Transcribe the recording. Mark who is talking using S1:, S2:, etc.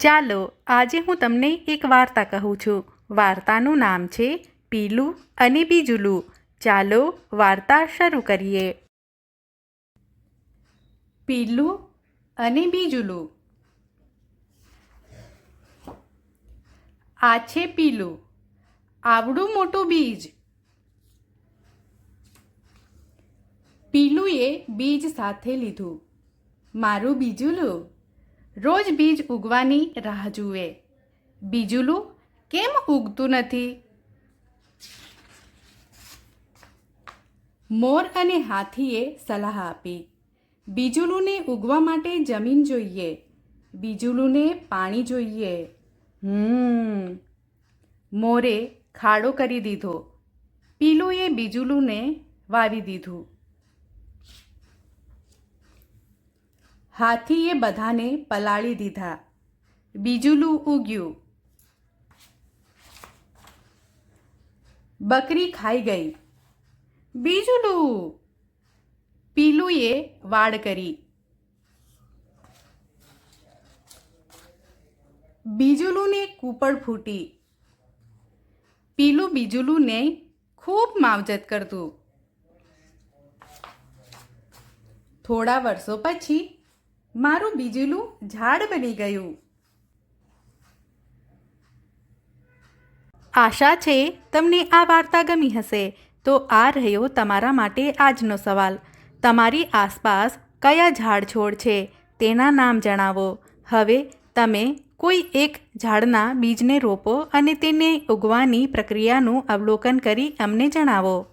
S1: ચાલો, આજે હું તમને એક વાર્તા કહું છું. વાર્તાનું નામ છે પીલું અને બીજુલું. ચાલો, વાર્તા શરૂ કરીએ. પીલું અને બીજુલું. આ છે પીલું. આવડું મોટું બીજ. પીલુએ બીજ સાથે લીધું. મારું બીજુલું. રોજ બીજ ઉગવાની રાહ જુએ. બીજુલું, કેમ ઉગતું નથી? મોર અને હાથીએ સલાહ આપી. બીજુલુને ઉગવા માટે જમીન જોઈએ. બીજુલુને પાણી જોઈએ. હમ. મોરે ખાડો કરી દીધો. પીલુએ બીજુલુને વાવી દીધું. હાથીએ બધાને પલાળી દીધા. બીજુલું ઉગ્યું. બકરી ખાઈ ગઈ. બીજુલું પીલુએ વાડ કરી. બીજુલુને કૂપડ ફૂટી. પીલું બીજુલુને ખૂબ માવજત કરતું. થોડા વર્ષો પછી મારું બીજુલું ઝાડ બની ગયું. આશા છે તમને આ વાર્તા ગમી હશે. તો આ રહ્યો તમારા માટે આજનો સવાલ. તમારી આસપાસ કયા ઝાડ છોડ છે તેના નામ જણાવો. હવે તમે કોઈ એક ઝાડના બીજને રોપો અને તેને ઉગવાની પ્રક્રિયાનું અવલોકન કરી અમને જણાવો.